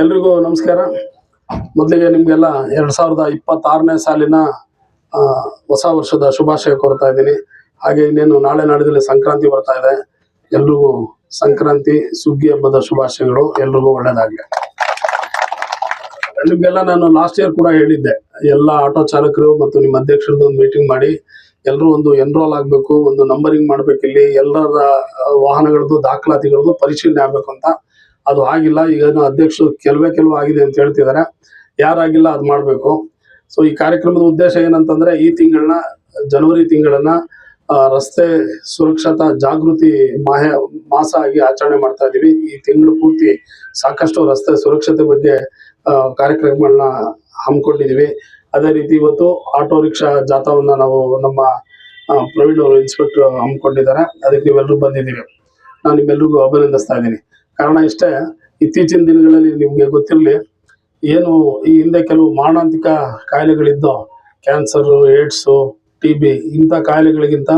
ಎಲ್ರಿಗೂ ನಮಸ್ಕಾರ. ಮೊದಲಿಗೆ ನಿಮಗೆಲ್ಲ ಎರಡು ಸಾವಿರದ ಇಪ್ಪತ್ತಾರನೇ ಸಾಲಿನ ಹೊಸ ವರ್ಷದ ಶುಭಾಶಯ ಕೋರ್ತಾ ಇದ್ದೀನಿ. ಹಾಗೆ ಇನ್ನೇನು ನಾಳೆ ನಾಡಿದಲ್ಲಿ ಸಂಕ್ರಾಂತಿ ಬರ್ತಾ ಇದೆ. ಎಲ್ರಿಗೂ ಸಂಕ್ರಾಂತಿ, ಸುಗ್ಗಿ ಹಬ್ಬದ ಶುಭಾಶಯಗಳು. ಎಲ್ರಿಗೂ ಒಳ್ಳೇದಾಗಲಿ. ನಿಮ್ಗೆಲ್ಲ ನಾನು ಲಾಸ್ಟ್ ಇಯರ್ ಕೂಡ ಹೇಳಿದ್ದೆ. ಎಲ್ಲ ಆಟೋ ಚಾಲಕರು ಮತ್ತು ನಿಮ್ಮ ಅಧ್ಯಕ್ಷರದ್ದು ಒಂದು ಮೀಟಿಂಗ್ ಮಾಡಿ ಎಲ್ಲರೂ ಒಂದು ಎನ್ರೋಲ್ ಆಗಬೇಕು, ಒಂದು ನಂಬರಿಂಗ್ ಮಾಡ್ಬೇಕು ಇಲ್ಲಿ ಎಲ್ಲರ ವಾಹನಗಳದ್ದು, ದಾಖಲಾತಿಗಳದ್ದು ಪರಿಶೀಲನೆ ಆಗ್ಬೇಕು ಅಂತ ಅದು ಆಗಿಲ್ಲ, ಈಗ ಅಧ್ಯಕ್ಷರು ಕೆಲವೇ ಕೆಲವು ಆಗಿದೆ ಅಂತ ಹೇಳ್ತಿದ್ದಾರೆ. ಯಾರಾಗಿಲ್ಲ ಅದು ಮಾಡಬೇಕು. ಸೊ ಈ ಕಾರ್ಯಕ್ರಮದ ಉದ್ದೇಶ ಏನಂತಂದ್ರೆ, ಈ ತಿಂಗಳನ್ನ, ಜನವರಿ ತಿಂಗಳನ್ನ ರಸ್ತೆ ಸುರಕ್ಷತಾ ಜಾಗೃತಿ ಮಾಹ, ಮಾಸ ಆಗಿ ಆಚರಣೆ ಮಾಡ್ತಾ ಇದೀವಿ. ಈ ತಿಂಗಳು ಪೂರ್ತಿ ಸಾಕಷ್ಟು ರಸ್ತೆ ಸುರಕ್ಷತೆ ಬಗ್ಗೆ ಕಾರ್ಯಕ್ರಮಗಳನ್ನ ಹಮ್ಮಿಕೊಂಡಿದೀವಿ. ಅದೇ ರೀತಿ ಇವತ್ತು ಆಟೋ ರಿಕ್ಷಾ ಜಾಥಾವನ್ನ ನಾವು ನಮ್ಮ ಪ್ರವೀಣ್ ಅವರು ಇನ್ಸ್ಪೆಕ್ಟರ್ ಹಮ್ಮಿಕೊಂಡಿದ್ದಾರೆ. ಅದಕ್ಕೆ ನೀವೆಲ್ಲರೂ ಬಂದಿದ್ದೀವಿ ನಾನು ನಿಮ್ಮೆಲ್ಲರಿಗೂ ಅಭಿನಂದಿಸ್ತಾ ಇದ್ದೀನಿ. ಕಾರಣ ಇಷ್ಟೇ, ಇತ್ತೀಚಿನ ದಿನಗಳಲ್ಲಿ ನಿಮಗೆ ಗೊತ್ತಿರಲಿ, ಏನು ಈ ಹಿಂದೆ ಕೆಲವು ಮಾರಣಾಂತಿಕ ಕಾಯಿಲೆಗಳಿದ್ದೋ, ಕ್ಯಾನ್ಸರ್, ಏಡ್ಸು, ಟಿ ಬಿ, ಇಂಥ ಕಾಯಿಲೆಗಳಿಗಿಂತ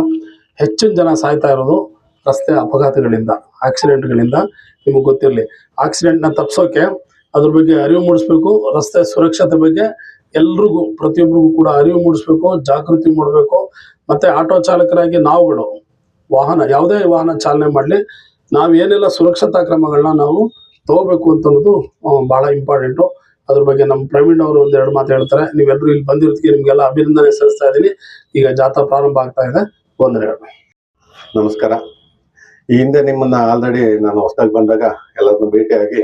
ಹೆಚ್ಚಿನ ಜನ ಸಾಯ್ತಾ ಇರೋದು ರಸ್ತೆ ಅಪಘಾತಗಳಿಂದ, ಆಕ್ಸಿಡೆಂಟ್ಗಳಿಂದ ನಿಮಗೆ ಗೊತ್ತಿರಲಿ. ಆಕ್ಸಿಡೆಂಟ್ನ ತಪ್ಪಿಸೋಕೆ ಅದ್ರ ಬಗ್ಗೆ ಅರಿವು ಮೂಡಿಸ್ಬೇಕು, ರಸ್ತೆ ಸುರಕ್ಷತೆ ಬಗ್ಗೆ ಎಲ್ರಿಗೂ ಪ್ರತಿಯೊಬ್ಬರಿಗೂ ಕೂಡ ಅರಿವು ಮೂಡಿಸ್ಬೇಕು, ಜಾಗೃತಿ ಮಾಡಬೇಕು, ಮತ್ತೆ ಆಟೋ ಚಾಲಕರಾಗಿ ನಾವುಗಳು ವಾಹನ, ಯಾವುದೇ ವಾಹನ ಚಾಲನೆ ಮಾಡಲಿ ನಾವು ಏನೆಲ್ಲ ಸುರಕ್ಷತಾ ಕ್ರಮಗಳನ್ನ ನಾವು ತಗೋಬೇಕು ಅಂತ ಅನ್ನೋದು ಬಹಳ ಇಂಪಾರ್ಟೆಂಟು ಅದ್ರ ಬಗ್ಗೆ ನಮ್ಮ ಪ್ರವೀಣ್ ಅವರು ಒಂದೆರಡು ಮಾತು ಹೇಳ್ತಾರೆ. ನೀವೆಲ್ಲರೂ ಇಲ್ಲಿ ಬಂದಿರ್ತೀವಿ ನಿಮಗೆಲ್ಲ ಅಭಿನಂದನೆ ಸಲ್ಲಿಸ್ತಾ ಇದ್ದೀನಿ. ಈಗ ಜಾಥಾ ಪ್ರಾರಂಭ ಆಗ್ತಾ ಇದೆ. ಒಂದೆರಡು ನಮಸ್ಕಾರ. ಈ ಹಿಂದೆ ನಿಮ್ಮನ್ನ ಆಲ್ರೆಡಿ ನಾನು ಹೊಸದಾಗಿ ಬಂದಾಗ ಎಲ್ಲರನ್ನು ಭೇಟಿಯಾಗಿ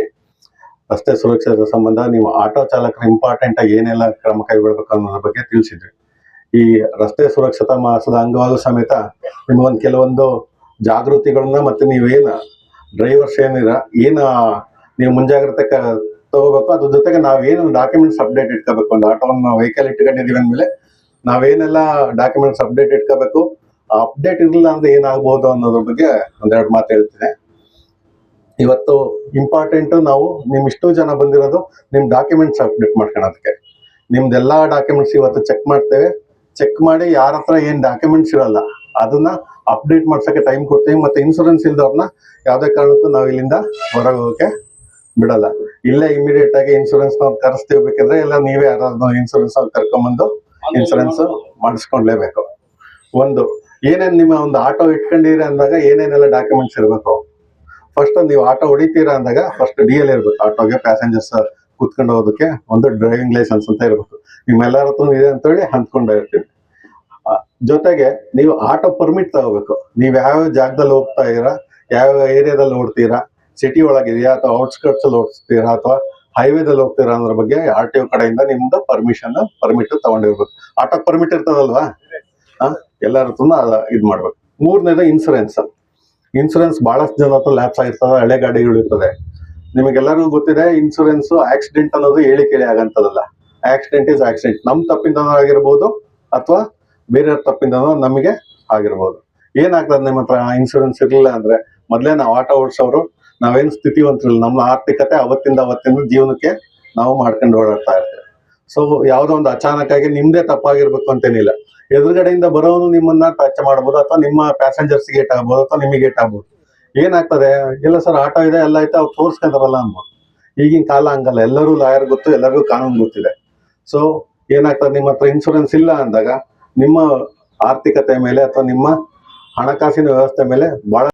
ರಸ್ತೆ ಸುರಕ್ಷತೆ ಸಂಬಂಧ ನೀವು ಆಟೋ ಚಾಲಕರು ಇಂಪಾರ್ಟೆಂಟ್ ಆಗಿ ಏನೆಲ್ಲ ಕ್ರಮ ಕೈಗೊಳ್ಬೇಕು ಅನ್ನೋದ್ರ ಬಗ್ಗೆ ತಿಳಿಸಿದ್ವಿ ಈ ರಸ್ತೆ ಸುರಕ್ಷತಾ ಮಾಸದ ಅಂಗವಾಗೂ ಸಮೇತ ನಿಮ್ಗೊಂದು ಕೆಲವೊಂದು ಜಾಗೃತಿಗಳನ್ನ ಮತ್ತೆ ನೀವೇನ ಡ್ರೈವರ್ಸ್ ಏನಿರ ಏನು ನೀವು ಮುಂಜಾಗ್ರತೆ ತಗೋಬೇಕು ಅದ್ರ ಜೊತೆಗೆ ನಾವೇನು ಡಾಕ್ಯುಮೆಂಟ್ಸ್ ಅಪ್ಡೇಟ್ ಇಟ್ಕೋಬೇಕು. ಒಂದು ಆಟೋವನ್ನು ವೆಹಿಕಲ್ ಇಟ್ಕೊಂಡಿದೀವಿ ಅಂದಮೇಲೆ ನಾವೇನೆಲ್ಲ ಡಾಕ್ಯುಮೆಂಟ್ಸ್ ಅಪ್ಡೇಟ್ ಇಟ್ಕೋಬೇಕು. ಅಪ್ಡೇಟ್ ಇರಲಿಲ್ಲ ಅಂದ್ರೆ ಏನಾಗ್ಬೋದು ಅನ್ನೋದ್ರ ಬಗ್ಗೆ ಒಂದೆರಡು ಮಾತು ಹೇಳ್ತೀನಿ. ಇವತ್ತು ಇಂಪಾರ್ಟೆಂಟ್ ನಾವು ನಿಮ್ ಇಷ್ಟು ಜನ ಬಂದಿರೋದು ನಿಮ್ ಡಾಕ್ಯುಮೆಂಟ್ಸ್ ಅಪ್ಡೇಟ್ ಮಾಡ್ಕೊಳೋದಕ್ಕೆ. ನಿಮ್ದೆಲ್ಲಾ ಡಾಕ್ಯುಮೆಂಟ್ಸ್ ಇವತ್ತು ಚೆಕ್ ಮಾಡ್ತೇವೆ. ಚೆಕ್ ಮಾಡಿ ಯಾರ ಹತ್ರ ಏನ್ ಡಾಕ್ಯುಮೆಂಟ್ಸ್ ಇರಲ್ಲ, ಅದನ್ನ ಅಪ್ಡೇಟ್ ಮಾಡ್ಸಕ್ಕೆ ಟೈಮ್ ಕೊಡ್ತೀವಿ ಮತ್ತೆ ಇನ್ಸೂರೆನ್ಸ್ ಇಲ್ದವ್ರನ್ನ ಯಾವ್ದೇ ಕಾರಣಕ್ಕೂ ನಾವು ಇಲ್ಲಿಂದ ಹೊರಗೆ ಬಿಡಲ್ಲ. ಇಲ್ಲೇ ಇಮಿಡಿಯೇಟ್ ಆಗಿ ಇನ್ಸೂರೆನ್ಸ್ ನಾವು ಕರೆಸ್ತೀವಿ ಬೇಕಿದ್ರೆ ಇಲ್ಲ ನೀವೇ ಯಾರಾದ್ರೂ ಇನ್ಸೂರೆನ್ಸ್ ಅವ್ರು ಕರ್ಕೊಂಬಂದು ಇನ್ಸೂರೆನ್ಸ್ ಮಾಡಿಸ್ಕೊಂಡ್ಲೇಬೇಕು. ಒಂದು ಏನೇನ್ ನಿಮ್ಮ ಒಂದು ಆಟೋ ಇಟ್ಕೊಂಡಿರಿ ಅಂದಾಗ ಏನೇನೆಲ್ಲ ಡಾಕ್ಯುಮೆಂಟ್ಸ್ ಇರಬೇಕು? ಫಸ್ಟ್ ನೀವು ಆಟೋ ಹೊಡಿತೀರಾ ಅಂದಾಗ ಫಸ್ಟ್ ಡಿ ಎಲ್ ಇರಬೇಕು. ಆಟೋಗೆ ಪ್ಯಾಸೆಂಜರ್ಸ್ ಕುತ್ಕೊಂಡು ಹೋಗೋದಕ್ಕೆ ಒಂದು ಡ್ರೈವಿಂಗ್ ಲೈಸೆನ್ಸ್ ಅಂತ ಇರಬೇಕು. ನಿಮ್ಮೆಲ್ಲರ ಇದೆ ಅಂತೇಳಿ ಹಂಚ್ಕೊಂಡು ಇರ್ತೀವಿ. ಆ, ಜೊತೆಗೆ ನೀವು ಆಟೋ ಪರ್ಮಿಟ್ ತಗೋಬೇಕು. ನೀವು ಯಾವ ಜಾಗದಲ್ಲಿ ಹೋಗ್ತಾ ಇದ್ದೀರಾ ಯಾವ ಏರಿಯಾದಲ್ಲಿ ಓಡ್ತೀರಾ ಸಿಟಿ ಒಳಗಿದೆಯಾ ಅಥವಾ ಔಟ್ಸ್ಕರ್ಟ್ಸ್ ಅಲ್ಲಿ ಓಡಿಸ್ತೀರಾ ಅಥವಾ ಹೈವೇದಲ್ಲಿ ಹೋಗ್ತೀರಾ ಅನ್ನೋದ್ರ ಬಗ್ಗೆ ಆರ್ ಟಿ ಒ ಕಡೆಯಿಂದ ನಿಮ್ದು ಪರ್ಮಿಷನ್ ಪರ್ಮಿಟ್ ತಗೊಂಡಿರ್ಬೇಕು. ಆಟೋ ಪರ್ಮಿಟ್ ಇರ್ತದಲ್ವಾ? ಎಲ್ಲರ ಅದ, ಇದ್ ಮಾಡ್ಬೇಕು. ಮೂರನೇದು ಇನ್ಸೂರೆನ್ಸ್ ಇನ್ಸೂರೆನ್ಸ್ ಬಹಳಷ್ಟು ಜನ ಹತ್ರ ಲ್ಯಾಪ್ಸ್ ಆಗಿರ್ತದೆ, ಹಳೆ ಗಾಡಿಗಳು ಇರ್ತದೆ. ನಿಮಗೆಲ್ಲರಿಗೂ ಗೊತ್ತಿದೆ ಇನ್ಸೂರೆನ್ಸ್ ಆಕ್ಸಿಡೆಂಟ್ ಅನ್ನೋದು ಹೇಳಿ ಕೇಳಿ ಆಗಂತದಲ್ಲ. ಆಕ್ಸಿಡೆಂಟ್ ಇಸ್ ಆಕ್ಸಿಡೆಂಟ್ ನಮ್ ತಪ್ಪಿಂದ ಆಗಿರ್ಬೋದು ಅಥವಾ ಬೇರೆಯವ್ರ ತಪ್ಪಿಂದ ನಮಗೆ ಆಗಿರ್ಬೋದು. ಏನಾಗ್ತದೆ ನಿಮ್ಮ ಹತ್ರ ಇನ್ಶೂರೆನ್ಸ್ ಇರಲಿಲ್ಲ ಅಂದ್ರೆ ಮೊದ್ಲೇ ನಾವು ಆಟೋ ಓಡಿಸೋರು ಸ್ಥಿತಿ ಸ್ಥಿತಿವಂತರಿಲ್ಲ. ನಮ್ಮ ಆರ್ಥಿಕತೆ ಅವತ್ತಿಂದ ಅವತ್ತಿಂದ ಜೀವನಕ್ಕೆ ನಾವು ಮಾಡ್ಕೊಂಡು ಓಡಾಡ್ತಾ ಇರ್ತೇವೆ. ಸೊ ಯಾವುದೋ ಒಂದು ಅಚಾನಕ್ ನಿಮ್ಮದೇ ನಿಮ್ದೇ ತಪ್ಪಾಗಿರ್ಬೇಕು ಅಂತೇನಿಲ್ಲ. ಎದುರುಗಡೆಯಿಂದ ಬರೋನು ನಿಮ್ಮನ್ನ ಟಚ್ ಮಾಡ್ಬೋದು ಅಥವಾ ನಿಮ್ಮ ಪ್ಯಾಸೆಂಜರ್ಸ್ ಗೇಟ್ ಆಗ್ಬೋದು ಅಥವಾ ನಿಮಗೆ ಗೇಟ್ ಆಗ್ಬೋದು ಏನಾಗ್ತದೆ? ಇಲ್ಲ ಸರ್ ಆಟೋ ಇದೆ, ಎಲ್ಲ ಐತೆ, ಅವ್ರು ತೋರ್ಸ್ಕೊಂತಾರಲ್ಲ ಅನ್ಬೋದು ಈಗಿನ ಕಾಲ ಹಂಗಲ್ಲ. ಎಲ್ಲರೂ ಲಾಯರ್ ಗೊತ್ತು, ಎಲ್ಲರಿಗೂ ಕಾನೂನು ಗೊತ್ತಿದೆ. ಸೊ ಏನಾಗ್ತದೆ? ನಿಮ್ಮ ಹತ್ರ ಇನ್ಶೂರೆನ್ಸ್ ಇಲ್ಲ ಅಂದಾಗ ನಿಮ್ಮ ಆರ್ಥಿಕತೆ ಮೇಲೆ ಅಥವಾ ನಿಮ್ಮ ಹಣಕಾಸಿನ ವ್ಯವಸ್ಥೆ ಮೇಲೆ ಬಹಳ